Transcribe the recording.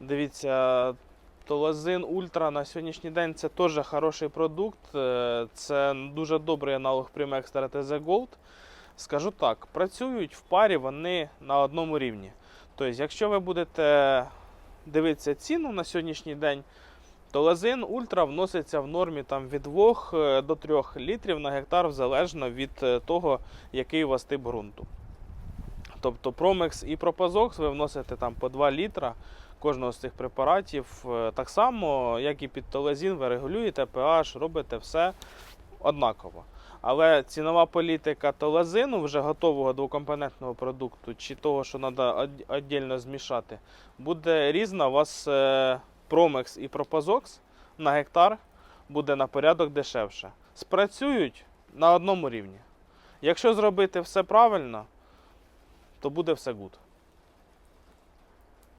Дивіться, Толазин Ультра на сьогоднішній день це теж хороший продукт. е, Це дуже добрий аналог Primex TZ Gold. Скажу так, працюють в парі вони на одному рівні. Тобто, якщо ви будете дивитися ціну на сьогоднішній день, то лазин Ультра вноситься в нормі там, від 2 до 3 літрів на гектар, залежно від е, того, який у вас тип ґрунту. Тобто Promex і Propazоx ви вносите там по 2 літра кожного з цих препаратів. Е, Так само, як і під толазін, ви регулюєте pH, робите все однаково. Але цінова політика толазину, вже готового двокомпонентного продукту, чи того, що треба віддільно змішати, буде різна. У вас е, Promex і Propazоx на гектар буде на порядок дешевше. Спрацюють на одному рівні. Якщо зробити все правильно, то буде все гуд.